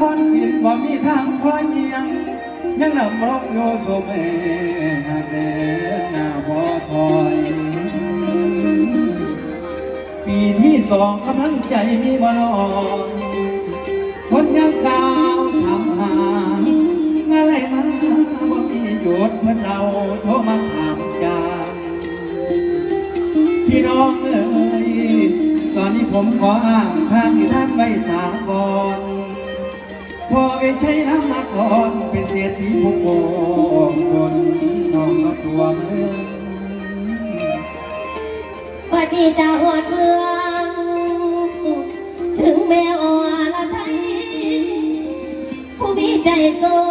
คนสิบ่มีทางคอยเยียง ยังนำรกโยโสเมหาเดหน้าบ่ถอย ปีที่สองกำลังใจมีบ่นอนคนยังก้าวทำหางอะไรมาบ่มีหยุดเพิ่นเอาโทรมาถามจางพี่น้องเอ๋ยตอนนี้ผมขออ้างทางที่ท่านไว้สากรพอ ไปใช้น้ำมาก่อนเป็นเศรษฐีผู้โกงคนน้องรับตัวเมืองวันนี้จะหวดเมือง ถึงแม่อ่อนละไทยผู้มีใจสู้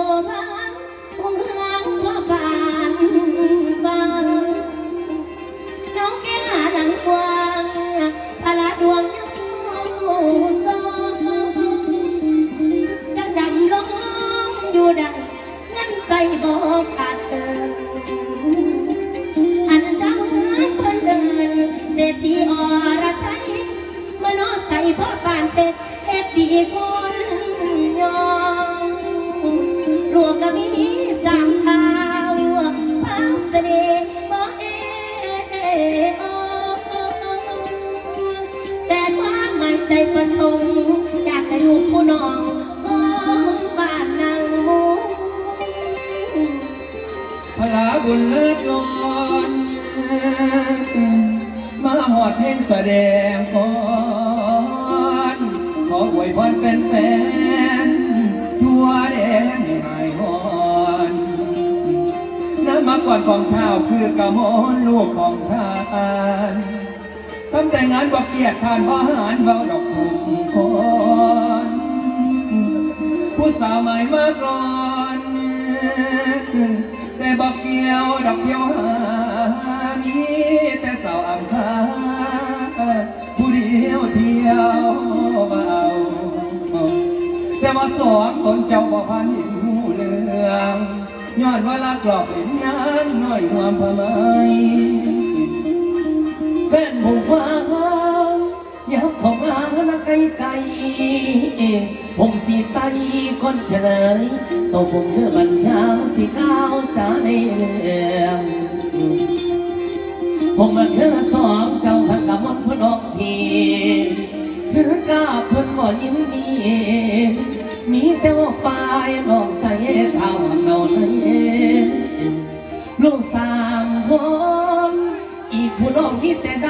พลาบุญเลิศล้นมาหอดเพลงแสดงก่อนขออวยพรแฟนๆทั่วแดนให้หายหอนน้ำมาก่อนของเท้าคือกระมอนลูกของทานทำแต่งานบอกเกียรติทานบ่หารเบาดอกคุมคนผู้สาวใหม่มากรอน บอกเกี่ยวดอกเที่ยวหามีแต่สาวอำคาผู้เดียวเที่ยวเบาแต่ว่าสองตนเจ้าบ่พันเห็นหูเรื่องย้อนว่าลักหลอกเห็นนานน้อยความพมายแฟนผู้ฟังยับของ นักไกลไกลผมสีไตคนเฉลยตัวผมคือบัญชาสีก้าวจ้าในเรื่องผมมันคือสองเจ้าทั้งกำมันพนกพีคือกล้าเพิ่นบ่ยิ้มดีมีแต่ว่าปลายบอกใจเท่าเงาเลยลูกสามคนอีกผู้น้องมีแต่ใด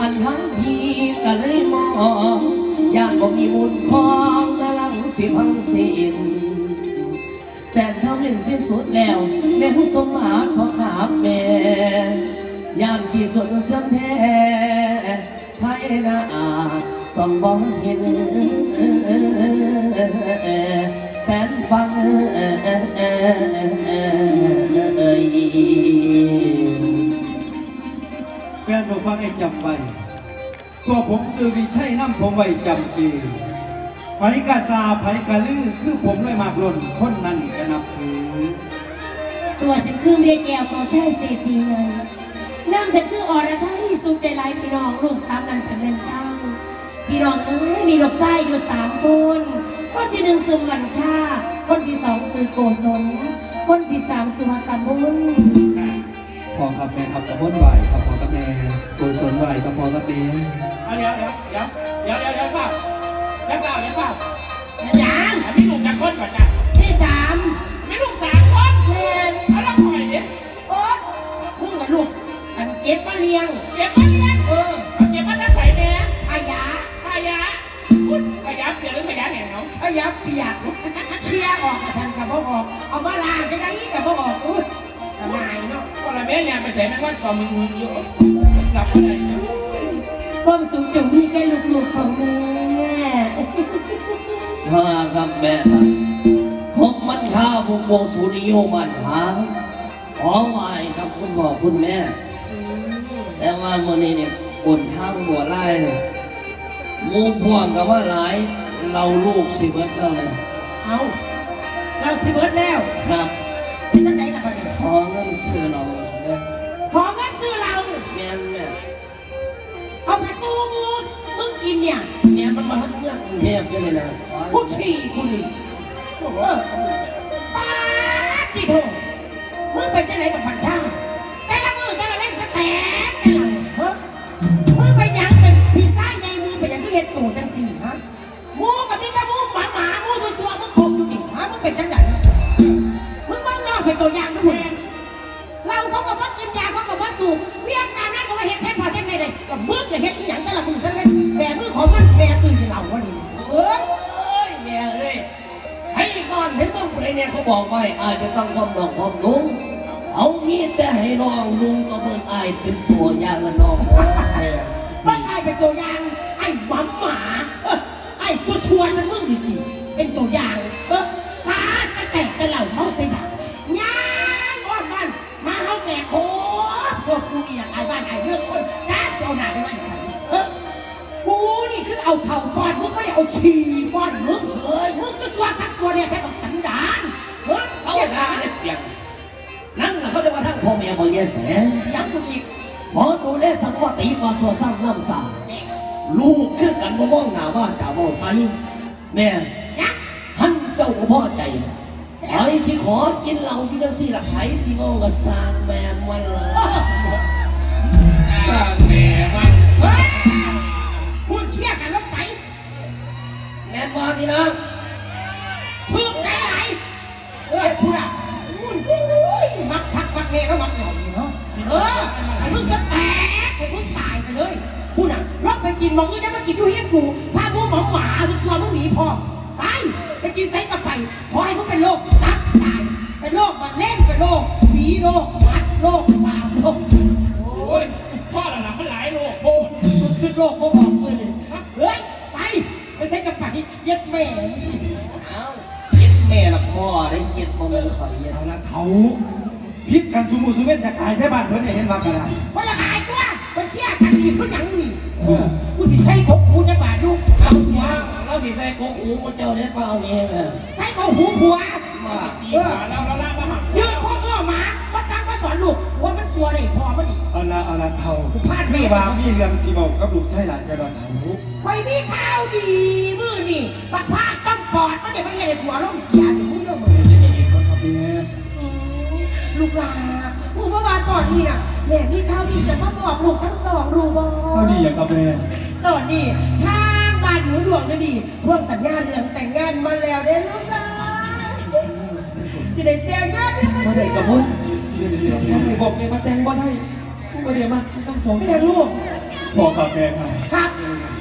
อันทั้งพี องอยากบอกมีมุนคองและลังสิพังเสิ้นแสนเท่าหนึ่งสิ้นสุดแล้ว แม่ผู้สมมาของถามแม่ยามสีสุดเสื่อมแท้ไทยนาสองบ่เห็นแฟนฟังแฟนผมฟังให้จำไว้ ตัวผมซื้อวิชัยน้ำผมไว้จำปีไผกาซาไผกาลือคือผมเลยมากล่นคนนั้นก็นับถือ ตัวฉันคือเมียแก้วของชายเศรษฐีเงินน้ำฉันคืออรไทยสุขใจหลายพี่น้องลูกสามนันเป็นเงินเจ้าพี่น้องเอ้ยมีลูกไส้อยู่สามคนคนที่หนึ่งสุวรรณชา คนที่สองสือโกศลคนที่สามสุภกรรมบุญ พอครับแม่ครับกับม้วนไหวครับพอกับแม่กุศลไหวกับพอกับแม่เอาเดี๋ยวเดี๋ยวเดี๋ยวเดี๋ยวเดี๋ยวเดี๋ยวฝ้าเดี๋ยวฝ้าเดี๋ยวเฝ้านะจ๊ะอันนี้ลูกจะคนก่อนจ้ะที่สามไม่ลูกสามคนแม่นเอาละปล่อยดิโอ๊ยมึงกับลูกอันเก็บมาเลี้ยง เก็บมาเลี้ยงเออเอาเก็บมาจะใส่แม่ขยะขยะอุ๊ยขยะเปลี่ยนหรือขยะแหงเขยะเปียกเชียร์ออกกับฉันกับพ่อออก เอามาล้างจะได้กับพ่อออกอุ้ยายเนาะก็ละแม่เนี่ยไปใส่แม่งว่าต่อมึงมึงอยู่หลับอะไรเนี่ยความสุขจงมีแก่ลูกๆของแม่ถ้ากับแม่ครับผมมันข้าววงวงสุริโยมันหาขอไหวครับคุณพ่อคุณแม่ แต่ว่ามื่อนี้เนี่ยปวดข้างหัวไล่เนี่ยหมูพวงกับว่าหลายเราลูกสิเบิดเท่าเลยเอาเราสิเบิร์ดแล้วครับเป็นจังไหนล่ะบัดนี้ขอเงินซื้อเราเนี่ยขอเงิ นซื้อเราแม่นแม่เอาไปสู้มูมึงกินเนี่ยแม่มันมาทั้งเมืองกรุงเทพอยู่เลยนะผู้ชี้คุณนี่เออป้าดที่โถมึงเป็นจังไหนกับพันชาแต่ละมือแต่ละเว้นสแตกแต่ละฮะมึงเป็นหยังเป็นพิซซ่าใหญ่มือเป็นหยังที่เห็นตูจังสี่ฮะหมูกับที่ตะมูหมาหมาหมูตัวสัวมึงคบอยู่นี่ฮะมึงเป็นจังไหนมึงบ้างนอกเป็นตัวอย่างด้วยมึงเราเขากับว่ากินยาเขากับว่าสูบเมียการ นั้นก็ว่าเห็ดเทศพอแค่ไม่ได้ก็มือเนี่ยเห็ดอีหยังแต่ละมือทั้งนั้นแม่มือของมันแม่สื่อให้เราวะนี่เอ้ยเอ้ยแม่เอ้ยให้บ้านให้เมืองไรเนี่ยเขาบอกไว้อาจจะต้องความดอกความนุ่งเอางี้แต่ให้น้องลุงก็เบิ่งอายเป็นตัวอย่างละน้อง พ่อแม่บ่แย่แสยังกูอีกหมอดูแลสังวติมาสัวซ้ำน้ำสาเนี่ยลูกคือกันบ่มองหน้าว่าจะบ่ใส่แม่ยังท่านเจ้าบ่พอใจไผสิขอกินเหล้าอยู่จังซี่ล่ะไผสิเมาก็สร้างแม่นมันล่ะ ผีโรควัดโรคบาปโรคโอ้ยพ่อหลังมันหลายโลกโอ้มันคือโรคเขาบอกเลยนี่เฮ้ยไป ไปไซกับไปเย็ดแม่เอ้าเฮ็ดแม่ละพ่อได้เฮ็ดบ่แม่นข่อยเฮ็ดเอาละเถาพิษกันสุมูสุเวนจากอายใช่บ้านเพิ่นเนี่ยเห็นว่ากระดาษว่าจะหายตัวมันเชี่ยกันดีเพื่อหยังนี่กูสิใช้กบกูจะบาดดูเอาหัวเราสิใส่กกหูมันเจ้าได้เปล่านี่แม่ใช้กบหูผัวมาปีหมาแล้วแล้วล่ามาหักยืนโคตรพ่อหมา สั่งมาสอนลูกหัวมันสัวเลยพอมันอีกเอาละเอาละเถาพลาดแม่คือว่ามีเรื่องสิบอกกับลูกชายหลานกระดาษเถาคอยมีข้าวดีมือนี่บัดพาต้องปอดมันเดี๋ยวมันเห็นไอ้หัวล่มเสียเดี๋ยวมึงเรื่องมึงจะได้เห็นก่อนครับแม่อืมลูกหลาอูเมื่อวานก่อนนี่น่ะแม่มีข้าวดีจะมาบอกลูกทั้งสองรู้บ่เอาดีอย่างกับแม่ตอนนี้ทางบ้านหนูดวงนั่นดีทวงสัญญาเรื่องแต่งงานมาแล้วเด้อลูกหลานสิได้แต่งงานได้อมามันได้เด้กับอ มึงเดี๋ยวเดี๋ยวเดี๋ยวสิบอกเลยมาแต่งบ่ได้กูก็เดี๋ยวมากูต้องสองไม่ได้ลูกพ่อครับแม่ครับครับ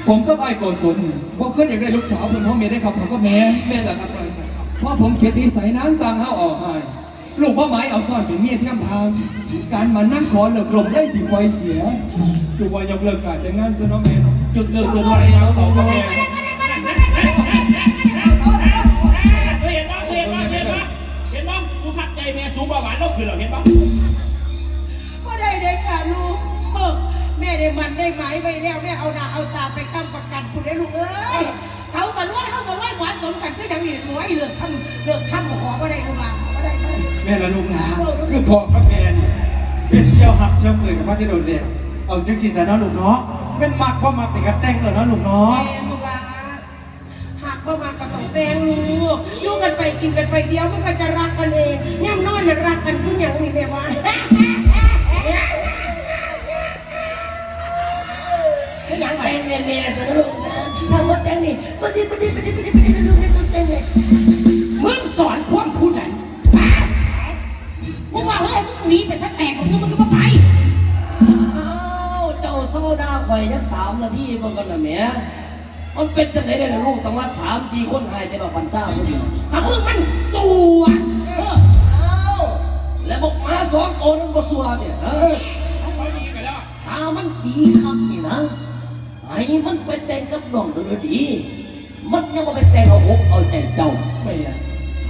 ผมก็ไอ้ายโกศลบอกขึ้นอยากได้ลูกสาวเพิ่นพ่อเมียได้ครับผมก็แม่แม่ล่ะครับปล่อยสักครับเพราะผมเข็ดนิสัยน้ำตางเฮาออกให้ลูกว่าหมายเอาซ่อนเป็นเมียที่นำทางการมานั่งขอเลิกลมได้ที่ไวเสียดูว่ายกเลิกการแต่งงานเสียเนาะแม่เนาะจุดเลิกจะไว้แล้วเขาก็แม่ สุขัดใจแม่สูงเบาหวานเราคือเราเห็นบ้างก็ได้เด็กค่ะลูกเออแม่ได้มันได้หมายไปแล้วแม่เอาหน้าเอาตาไปค้ำประกันคุณได้ลูกเอ้ยเขากับร้อยเขากับร้อยหวานสมกันก็ยังมีหน่วยเลือกคำเลือกคำขอมาได้ลูกหลานมาได้มาได้แม่ละลูกหลานคือพ่อกับแม่นี่เป็นเชี่ยวหักเชี่ยวเคยกับมาที่โดนแล้วเอาจังสีใส่เนาะลูกเนาะเป็นมักว่ามักติดกับแต่งเลยเนาะลูกเนาะ แม่ลูกหลานหากว่ามากับต้องแปลงลูกลูกกันไปกินกันไปเดียวมันก็จะรักกันเองย่ำนอนน่ะรักกันขึ้นอย่างนี้แม่ว่าย่างแต่งแม่แม่ซะนะลูกนะทำว่าแต่งนี่ปฏิปฏิปฏิปฏิปฏิลูกไม่ต้องแต่งเลยมึงสอนพวกทุนไหนกูว่าเฮ้ยมึงหนีไปสักแตกของมึงมันก็มาไปเจ้าโซดาข่อยยังสามนาทีมันก็น่ะแม่ มันเป็นจังไดได้ล่ะลูกต้องมาสามสี่คนหายแต่แบบวันซ่าพอดีกับมึงมันสวนเอออ้าวแล้วบอกมาสองตัวนั้นก็สัวเนี่ยฮะเขาดีกันแล้วถ้ามันดีครับนี่นะไอ้มันไปแต่งกับน้องเดูดี มันยังมาไปแต่งเอาอกเอาใจเจ้าไม่อะ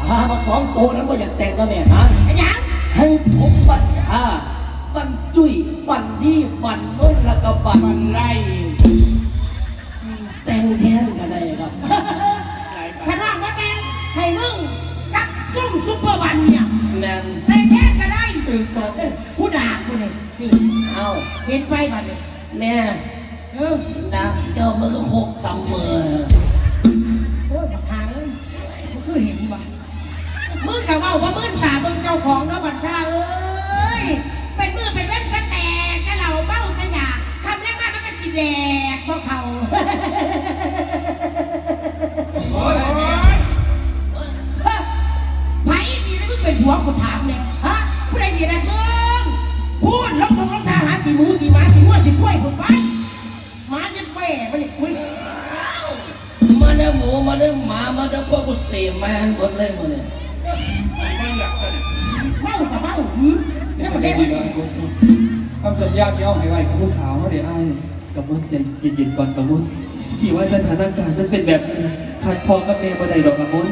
ถ้ามาสองตัวนั้นก็อยากแต่งกับแม่นะไอ้ยังให้ผมบันหาบันจุ้ยบันดีบันน้นแล้วก็บันมันไล่ แต่งแทนกันได้ครับถ้าน้องว่าแตงให้มึงกับซุ่มซุปเปอร์วันเนี่ยแม่นแต่งแทนก็ได้ครับผู้ด่ากูเนี่ยนี่เอาเห็นไปบัดเนี่ยแม่เออนะเจ้ามันก็โคกตำมือโอ้ยบักหาเอ้ยมันคือเห็นบ่มือกับว่าว่ามือตาเบิ่งเจ้าของเนาะบัญชาเอ้ยเป็นมือเป็นเว้นสแตกกะเหล่าเบ้าตะหยาคำแรกมามันก็สิแดกพวกเขา กูถามเนี่ยฮะผู้ใดสิได้เพิ่งพูดลงทงลงทาหาสีหมูสีหมาสีวัวสีกล้วยผุดไปหมาจะแม่มันนี่อุ้ยมาเด้อหมูมาเด้อหมามาเด้อพวกกูเสียแมนหมดเลยมึงเนี่ยเบิ่งเหลือกตัวเนี่ยเมากับเมาหือแล้วมันจะได้ได้มัดีนกัสิบคำสัญญาที่เอาให้ไว้กับผู้สาวเขาเดี๋ยวไอ้กำมลใจเย็นๆก่อนกำมลพี่ว่าสถานการณ์มันเป็นแบบนี้ขาดพ่อกับแม่บ่ได้ดอกกำมล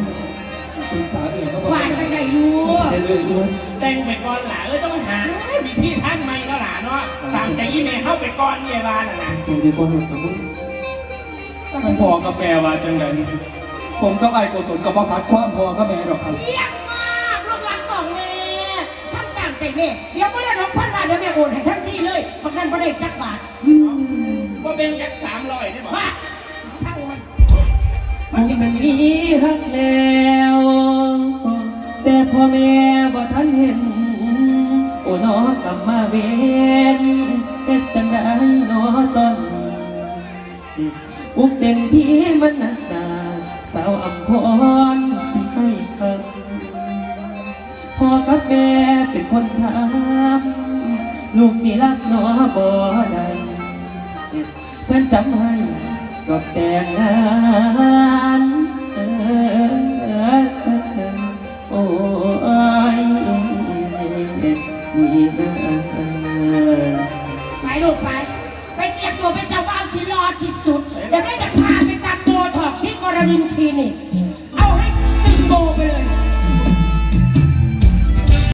ปรึกษาอื่นเขาบอกว่าจังไดรู้ ได้เลยอ้วนแต่งไปก่อนหล่ะเอ้ยต้องหามีที่ท่านใหม่แล้วหล่ะเนาะตามใจยี่เมย์เข้าไปก่อนเยบานน่ะนะใจดีกว่าหมดกำมลท่านพ่อกับแม่ว่าจังไดผมกับไอ้โกศลกับพ่อพัดความพ่อกับแม่ดอกครับเยี่ยมมากลูกหลานของแม่ทำตามใจแม่เดี๋ยวไม่ได้รบพันล้านเดี๋ยวแม่โอนให้ทันทีเลยบางนั้นไม่ได้จักบาทว่าเป็นจักสามร้อยได้บอกว่าช่างมัน มันสิมันมีฮักแล้วแต่พ่อแม่บ่ทันเห็น โอ้น้อกลับมาเวนเฮ็ดจังได้น้อตอนนี้อุกเต็มที่มันหนักหนาสาวอำพรสิให้คำพ่อกับแม่เป็นคนทำลูกนี่รักน้อบ่ได้เพื่อนจำให้ก็แต่งงาน ลูกไป ไปเตรียมตัวเป็นเจ้าบ้านที่รอดที่สุด เดี๋ยวแม่จะพาไปตัำโบท็อกที่กรดินคลินิก